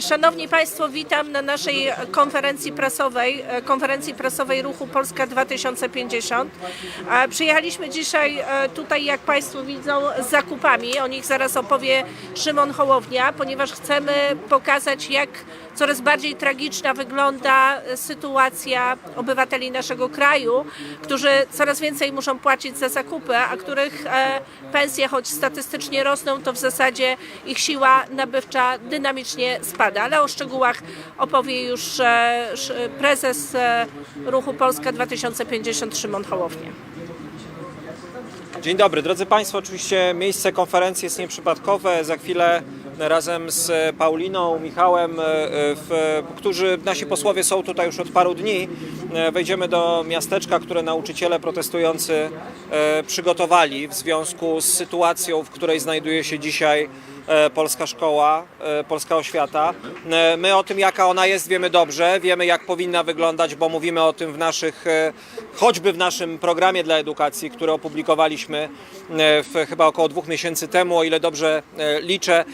Szanowni Państwo, witam na naszej konferencji prasowej, e, konferencji prasowej Ruchu Polska 2050. E, Przyjechaliśmy dzisiaj e, tutaj, jak Państwo widzą, z zakupami. O nich zaraz opowie Szymon Hołownia, ponieważ chcemy pokazać, jak coraz bardziej tragiczna wygląda e, sytuacja obywateli naszego kraju, którzy coraz więcej muszą płacić za zakupy, a których pensje, choć statystycznie rosną, to w zasadzie ich siła nabywcza dynamicznie spada. Ale o szczegółach opowie już e, prezes e, Ruchu Polska 2050 Szymon Hołownia. Dzień dobry, drodzy Państwo. Oczywiście miejsce konferencji jest nieprzypadkowe. Za chwilę razem z Pauliną, Michałem, e, w, którzy nasi posłowie są tutaj już od paru dni, e, wejdziemy do miasteczka, które nauczyciele protestujący e, przygotowali w związku z sytuacją, w której znajduje się dzisiaj e, polska szkoła, e, polska oświata. E, My o tym, jaka ona jest, wiemy dobrze, wiemy jak powinna wyglądać, bo mówimy o tym w naszych, e, choćby w naszym programie dla edukacji, który opublikowaliśmy e, w, chyba około dwóch miesięcy temu, o ile dobrze e, liczę,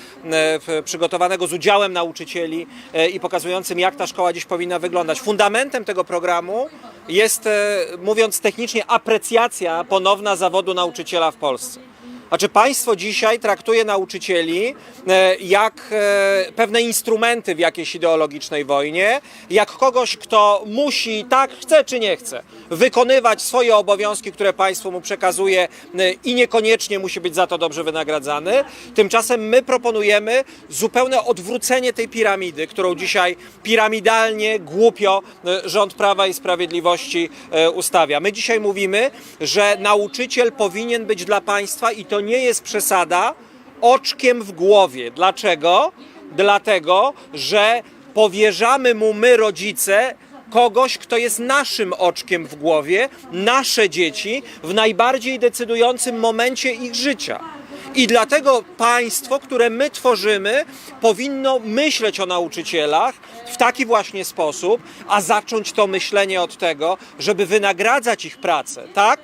e, przygotowanego z udziałem nauczycieli e, i pokazującym, jak ta szkoła dziś powinna wyglądać. Fundamentem tego programu jest, e, mówiąc technicznie, aprecjacja ponowna zawodu nauczyciela w Polsce. Znaczy państwo dzisiaj traktuje nauczycieli e, jak e, pewne instrumenty w jakiejś ideologicznej wojnie, jak kogoś, kto musi, tak chce czy nie chce, wykonywać swoje obowiązki, które państwo mu przekazuje e, i niekoniecznie musi być za to dobrze wynagradzany. Tymczasem my proponujemy zupełne odwrócenie tej piramidy, którą dzisiaj piramidalnie, głupio rząd Prawa i Sprawiedliwości ustawia. My dzisiaj mówimy, że nauczyciel powinien być dla państwa i to nie jest przesada, oczkiem w głowie. Dlaczego? Dlatego, że powierzamy mu my, rodzice, kogoś, kto jest naszym oczkiem w głowie, nasze dzieci w najbardziej decydującym momencie ich życia. I dlatego państwo, które my tworzymy, powinno myśleć o nauczycielach w taki właśnie sposób, a zacząć to myślenie od tego, żeby wynagradzać ich pracę, tak?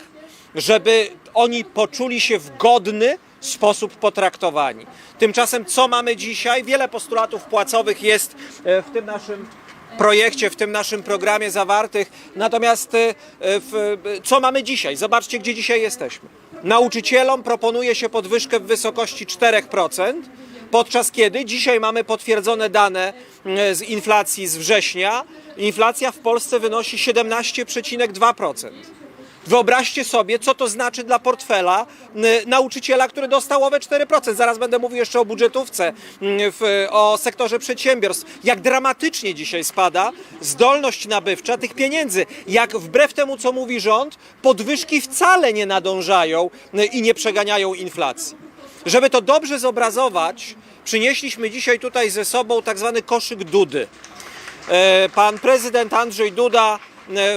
Żeby oni poczuli się w godny sposób potraktowani. Tymczasem co mamy dzisiaj? Wiele postulatów płacowych jest e, w tym naszym projekcie, w tym naszym programie zawartych. Natomiast e, w, co mamy dzisiaj? Zobaczcie, gdzie dzisiaj jesteśmy. Nauczycielom proponuje się podwyżkę w wysokości 4%, podczas kiedy dzisiaj mamy potwierdzone dane e, z inflacji z września. Inflacja w Polsce wynosi 17,2%. Wyobraźcie sobie, co to znaczy dla portfela nauczyciela, który dostał owe 4%. Zaraz będę mówił jeszcze o budżetówce, w, o sektorze przedsiębiorstw. Jak dramatycznie dzisiaj spada zdolność nabywcza tych pieniędzy. Jak wbrew temu, co mówi rząd, podwyżki wcale nie nadążają i nie przeganiają inflacji. Żeby to dobrze zobrazować, przynieśliśmy dzisiaj tutaj ze sobą tak zwany koszyk Dudy. E, Pan prezydent Andrzej Duda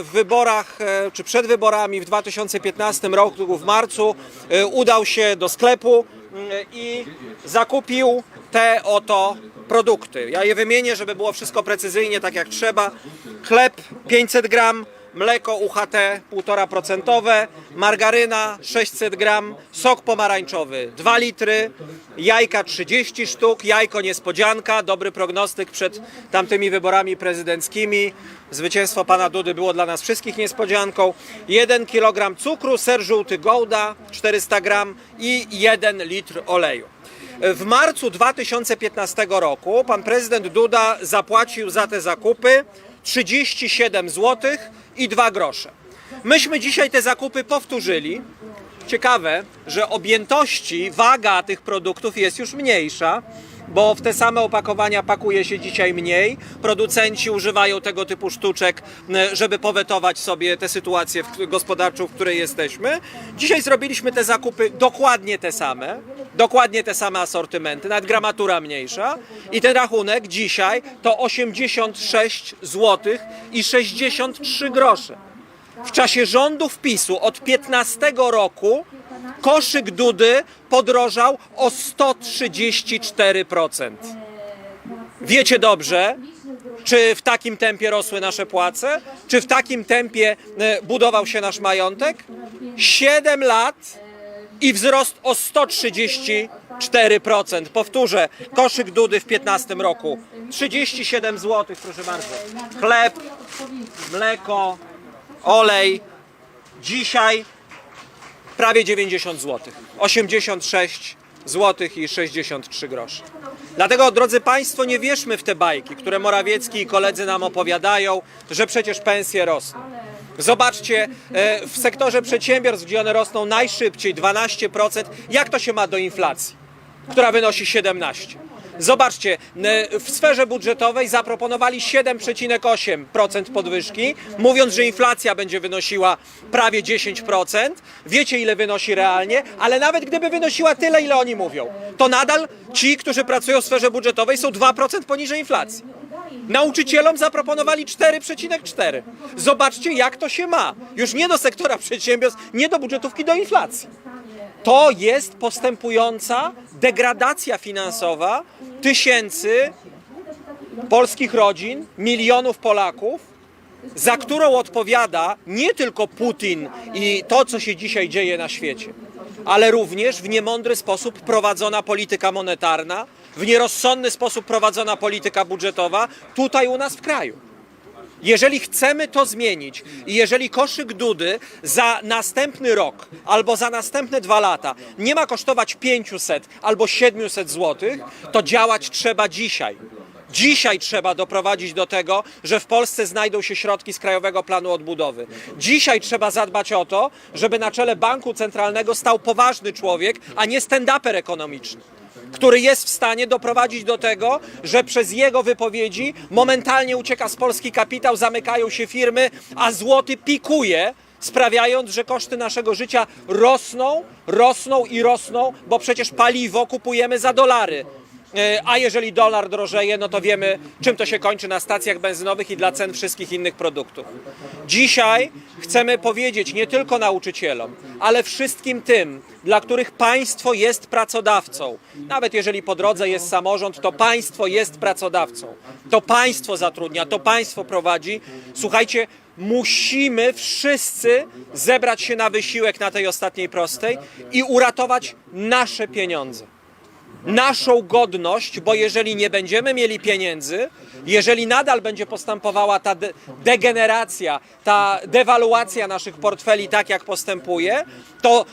w wyborach, e, czy przed wyborami w 2015 roku, w marcu, e, udał się do sklepu mm, i zakupił te oto produkty. Ja je wymienię, żeby było wszystko precyzyjnie, tak jak trzeba. Chleb 500 gram, mleko UHT 1,5%, margaryna 600 gram, sok pomarańczowy 2 litry, jajka 30 sztuk, jajko niespodzianka, dobry prognostyk przed tamtymi wyborami prezydenckimi. Zwycięstwo pana Dudy było dla nas wszystkich niespodzianką. 1 kg cukru, ser żółty Gouda 400 gram i 1 litr oleju. W marcu 2015 roku pan prezydent Duda zapłacił za te zakupy 37 zł i 2 grosze. Myśmy dzisiaj te zakupy powtórzyli. Ciekawe, że objętości, waga tych produktów jest już mniejsza, bo w te same opakowania pakuje się dzisiaj mniej. Producenci używają tego typu sztuczek, żeby powetować sobie tę sytuację gospodarczą, w której jesteśmy. Dzisiaj zrobiliśmy te zakupy dokładnie te same, dokładnie te same asortymenty, nawet gramatura mniejsza i ten rachunek dzisiaj to 86 zł i 63 grosze. W czasie rządów PiSu od 15 roku koszyk Dudy podrożał o 134%. Wiecie dobrze, czy w takim tempie rosły nasze płace? Czy w takim tempie e, budował się nasz majątek? 7 lat i wzrost o 134%. 4%. Powtórzę, koszyk Dudy w 15 roku 37 zł, proszę bardzo. Chleb, mleko, olej. Dzisiaj prawie 90 zł. 86 zł i 63 grosze. Dlatego, drodzy Państwo, nie wierzmy w te bajki, które Morawiecki i koledzy nam opowiadają, że przecież pensje rosną. Zobaczcie, e, w sektorze przedsiębiorstw, gdzie one rosną najszybciej, 12%, jak to się ma do inflacji, która wynosi 17%. Zobaczcie, w sferze budżetowej zaproponowali 7,8% podwyżki, mówiąc, że inflacja będzie wynosiła prawie 10%. Wiecie, ile wynosi realnie, ale nawet gdyby wynosiła tyle, ile oni mówią, to nadal ci, którzy pracują w sferze budżetowej, są 2% poniżej inflacji. Nauczycielom zaproponowali 4,4. Zobaczcie, jak to się ma. Już nie do sektora przedsiębiorstw, nie do budżetówki, do inflacji. To jest postępująca degradacja finansowa tysięcy polskich rodzin, milionów Polaków, za którą odpowiada nie tylko Putin i to, co się dzisiaj dzieje na świecie, ale również w niemądry sposób prowadzona polityka monetarna, w nierozsądny sposób prowadzona polityka budżetowa tutaj u nas w kraju. Jeżeli chcemy to zmienić i jeżeli koszyk Dudy za następny rok albo za następne dwa lata nie ma kosztować 500 albo 700 zł, to działać trzeba dzisiaj. Dzisiaj trzeba doprowadzić do tego, że w Polsce znajdą się środki z Krajowego Planu Odbudowy. Dzisiaj trzeba zadbać o to, żeby na czele banku centralnego stał poważny człowiek, a nie stand-uper ekonomiczny który jest w stanie doprowadzić do tego, że przez jego wypowiedzi momentalnie ucieka z Polski kapitał, zamykają się firmy, a złoty pikuje, sprawiając, że koszty naszego życia rosną, rosną i rosną, bo przecież paliwo kupujemy za dolary. E, A jeżeli dolar drożeje, no to wiemy, czym to się kończy na stacjach benzynowych i dla cen wszystkich innych produktów. Dzisiaj chcemy powiedzieć nie tylko nauczycielom, ale wszystkim tym, dla których państwo jest pracodawcą. Nawet jeżeli po drodze jest samorząd, to państwo jest pracodawcą. To państwo zatrudnia, to państwo prowadzi. Słuchajcie, musimy wszyscy zebrać się na wysiłek na tej ostatniej prostej i uratować nasze pieniądze naszą godność, bo jeżeli nie będziemy mieli pieniędzy, jeżeli nadal będzie postępowała ta de- degeneracja, ta dewaluacja naszych portfeli tak jak postępuje, to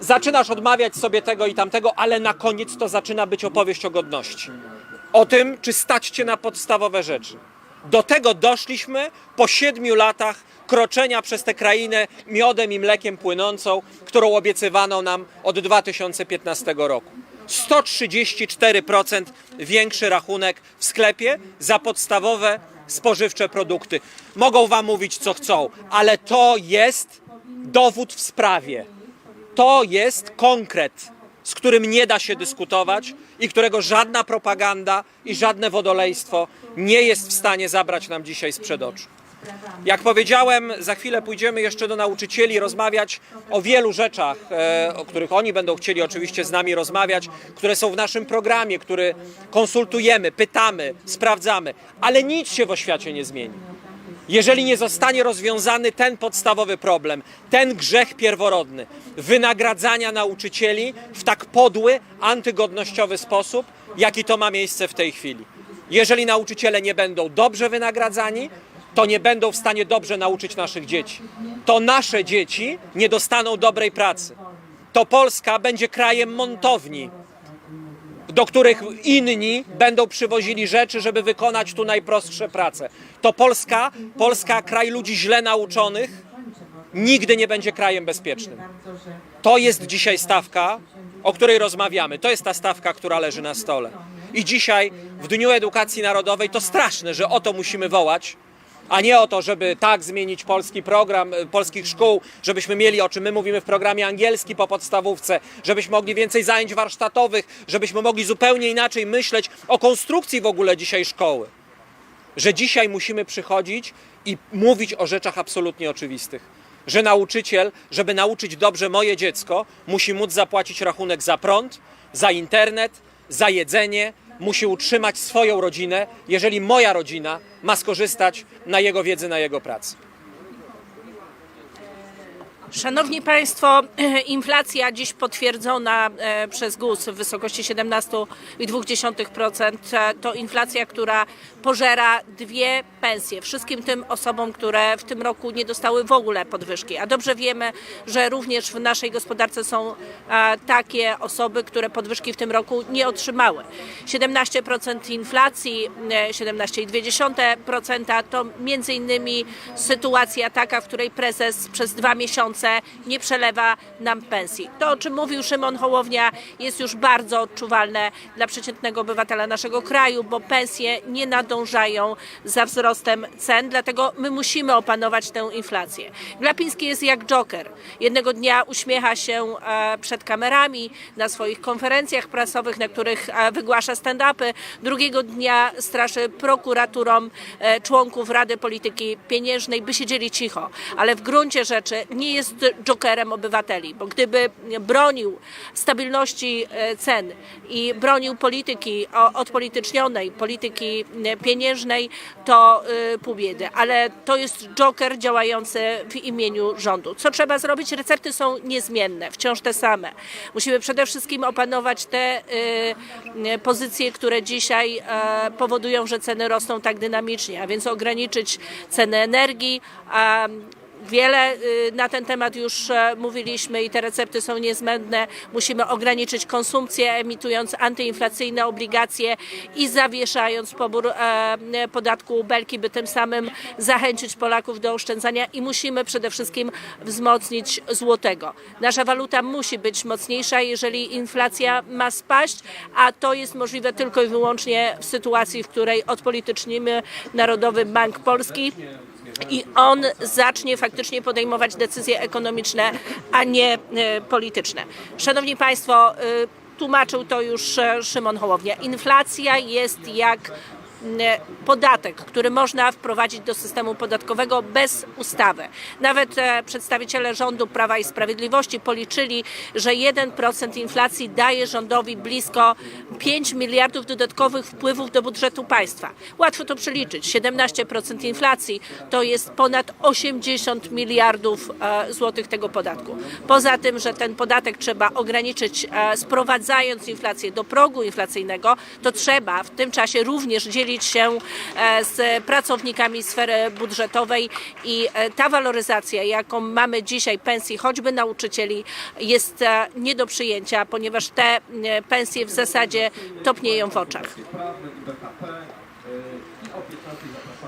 zaczynasz odmawiać sobie tego i tamtego, ale na koniec to zaczyna być opowieść o godności. O tym, czy stać cię na podstawowe rzeczy. Do tego doszliśmy po siedmiu latach kroczenia przez tę krainę miodem i mlekiem płynącą, którą obiecywano nam od 2015 roku. 134% większy rachunek w sklepie za podstawowe spożywcze produkty. Mogą wam mówić co chcą, ale to jest dowód w sprawie. To jest konkret, z którym nie da się dyskutować i którego żadna propaganda i żadne wodolejstwo nie jest w stanie zabrać nam dzisiaj sprzed oczu. Jak powiedziałem, za chwilę pójdziemy jeszcze do nauczycieli rozmawiać o wielu rzeczach, e, o których oni będą chcieli oczywiście z nami rozmawiać, które są w naszym programie, który konsultujemy, pytamy, sprawdzamy, ale nic się w oświacie nie zmieni. Jeżeli nie zostanie rozwiązany ten podstawowy problem, ten grzech pierworodny wynagradzania nauczycieli w tak podły, antygodnościowy sposób, jaki to ma miejsce w tej chwili. Jeżeli nauczyciele nie będą dobrze wynagradzani, to nie będą w stanie dobrze nauczyć naszych dzieci. To nasze dzieci nie dostaną dobrej pracy. To Polska będzie krajem montowni, do których inni będą przywozili rzeczy, żeby wykonać tu najprostsze prace. To Polska, Polska, kraj ludzi źle nauczonych, nigdy nie będzie krajem bezpiecznym. To jest dzisiaj stawka, o której rozmawiamy. To jest ta stawka, która leży na stole. I dzisiaj, w Dniu Edukacji Narodowej, to straszne, że o to musimy wołać, a nie o to, żeby tak zmienić polski program e, polskich szkół, żebyśmy mieli, o czym my mówimy w programie angielski po podstawówce, żebyśmy mogli więcej zajęć warsztatowych, żebyśmy mogli zupełnie inaczej myśleć o konstrukcji w ogóle dzisiaj szkoły. Że dzisiaj musimy przychodzić i mówić o rzeczach absolutnie oczywistych. Że nauczyciel, żeby nauczyć dobrze moje dziecko, musi móc zapłacić rachunek za prąd, za internet, za jedzenie, musi utrzymać swoją rodzinę, jeżeli moja rodzina ma skorzystać na jego wiedzy, na jego pracy. Szanowni Państwo, inflacja dziś potwierdzona e, przez GUS w wysokości 17,2% e, to inflacja, która pożera dwie pensje wszystkim tym osobom, które w tym roku nie dostały w ogóle podwyżki. A dobrze wiemy, że również w naszej gospodarce są e, takie osoby, które podwyżki w tym roku nie otrzymały. 17% inflacji, e, 17,2% to między innymi sytuacja taka, w której prezes przez dwa miesiące nie przelewa nam pensji. To, o czym mówił Szymon Hołownia, jest już bardzo odczuwalne dla przeciętnego obywatela naszego kraju, bo pensje nie nadążają za wzrostem cen, dlatego my musimy opanować tę inflację. Glapiński jest jak Joker. Jednego dnia uśmiecha się e, przed kamerami na swoich konferencjach prasowych, na których e, wygłasza stand-upy. Drugiego dnia straszy prokuraturą e, członków Rady Polityki Pieniężnej, by siedzieli cicho. Ale w gruncie rzeczy nie jest jokerem obywateli, bo gdyby bronił stabilności e, cen i bronił polityki odpolitycznionej, polityki e, pieniężnej, to e, pół biedy. Ale to jest joker działający w imieniu rządu. Co trzeba zrobić? Recepty są niezmienne, wciąż te same. Musimy przede wszystkim opanować te pozycje, które dzisiaj powodują, że ceny rosną tak dynamicznie, a więc ograniczyć ceny energii, Wiele y, na ten temat już e, mówiliśmy i te recepty są niezbędne. Musimy ograniczyć konsumpcję, emitując antyinflacyjne obligacje i zawieszając pobór e, podatku belki, by tym samym zachęcić Polaków do oszczędzania i musimy przede wszystkim wzmocnić złotego. Nasza waluta musi być mocniejsza, jeżeli inflacja ma spaść, a to jest możliwe tylko i wyłącznie w sytuacji, w której odpolitycznimy Narodowy Bank Polski i on zacznie faktycznie podejmować decyzje ekonomiczne, a nie e, polityczne. Szanowni Państwo, e, tłumaczył to już e, Szymon Hołownia. Inflacja jest jak podatek, który można wprowadzić do systemu podatkowego bez ustawy. Nawet e, przedstawiciele rządu Prawa i Sprawiedliwości policzyli, że 1% inflacji daje rządowi blisko 5 miliardów dodatkowych wpływów do budżetu państwa. Łatwo to przeliczyć. 17% inflacji to jest ponad 80 miliardów e, złotych tego podatku. Poza tym, że ten podatek trzeba ograniczyć, e, sprowadzając inflację do progu inflacyjnego, to trzeba w tym czasie również dzielić się e, z pracownikami sfery budżetowej i e, ta waloryzacja, jaką mamy dzisiaj pensji, choćby nauczycieli, jest e, nie do przyjęcia, ponieważ te pensje w zasadzie topnieją w oczach.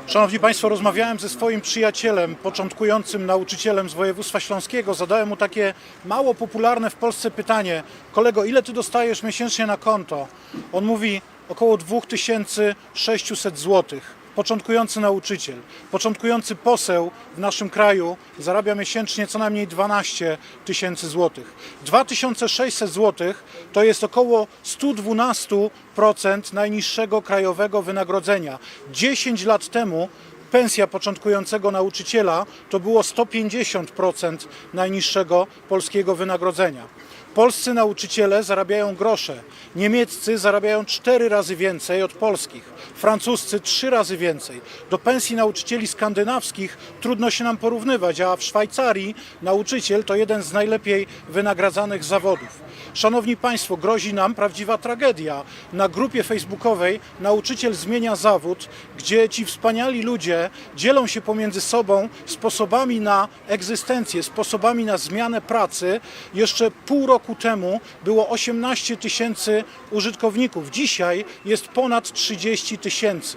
Szanowni Państwo, rozmawiałem ze swoim przyjacielem, początkującym nauczycielem z województwa śląskiego. Zadałem mu takie mało popularne w Polsce pytanie: kolego, ile ty dostajesz miesięcznie na konto? On mówi około 2600 zł. Początkujący nauczyciel, początkujący poseł w naszym kraju zarabia miesięcznie co najmniej 12 tysięcy złotych. 2600 złotych to jest około 112% najniższego krajowego wynagrodzenia. 10 lat temu pensja początkującego nauczyciela to było 150% najniższego polskiego wynagrodzenia. Polscy nauczyciele zarabiają grosze, niemieccy zarabiają cztery razy więcej od polskich, francuscy trzy razy więcej. Do pensji nauczycieli skandynawskich trudno się nam porównywać, a w Szwajcarii nauczyciel to jeden z najlepiej wynagradzanych zawodów. Szanowni Państwo, grozi nam prawdziwa tragedia. Na grupie facebookowej nauczyciel zmienia zawód, gdzie ci wspaniali ludzie dzielą się pomiędzy sobą sposobami na egzystencję, sposobami na zmianę pracy. Jeszcze pół roku temu było 18 tysięcy użytkowników, dzisiaj jest ponad 30 tysięcy.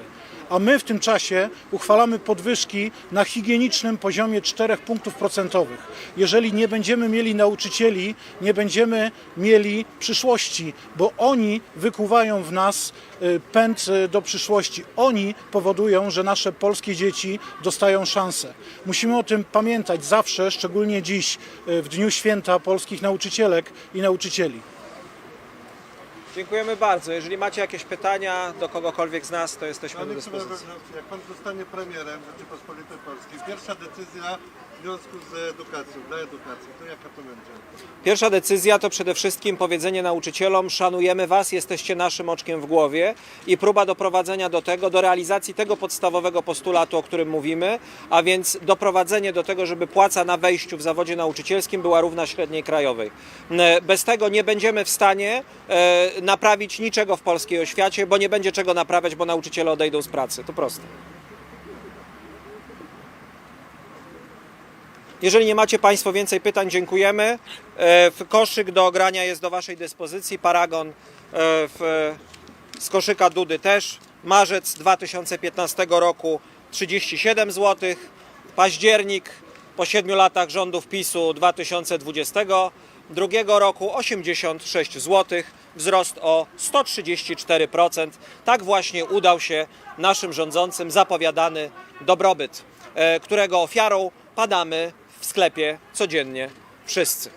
A my w tym czasie uchwalamy podwyżki na higienicznym poziomie 4 punktów procentowych. Jeżeli nie będziemy mieli nauczycieli, nie będziemy mieli przyszłości, bo oni wykuwają w nas y, pęd y, do przyszłości. Oni powodują, że nasze polskie dzieci dostają szansę. Musimy o tym pamiętać zawsze, szczególnie dziś, y, w Dniu Święta Polskich Nauczycielek i Nauczycieli. Dziękujemy bardzo. Jeżeli macie jakieś pytania do kogokolwiek z nas, to jesteśmy do dyspozycji. jak pan zostanie premierem Rzeczypospolitej Polskiej, pierwsza decyzja związku z edukacją, dla edukacji, to jaka to będzie? Pierwsza decyzja to przede wszystkim powiedzenie nauczycielom: szanujemy Was, jesteście naszym oczkiem w głowie i próba doprowadzenia do tego, do realizacji tego podstawowego postulatu, o którym mówimy, a więc doprowadzenie do tego, żeby płaca na wejściu w zawodzie nauczycielskim była równa średniej krajowej. Bez tego nie będziemy w stanie e, naprawić niczego w polskiej oświacie, bo nie będzie czego naprawiać, bo nauczyciele odejdą z pracy. To proste. Jeżeli nie macie Państwo więcej pytań, dziękujemy. E, Koszyk do grania jest do Waszej dyspozycji. Paragon e, w, z koszyka Dudy też. Marzec 2015 roku 37 zł. Październik po 7 latach rządów PiSu 2022 roku 86 zł. Wzrost o 134%. Tak właśnie udał się naszym rządzącym zapowiadany dobrobyt, e, którego ofiarą padamy sklepie codziennie wszyscy.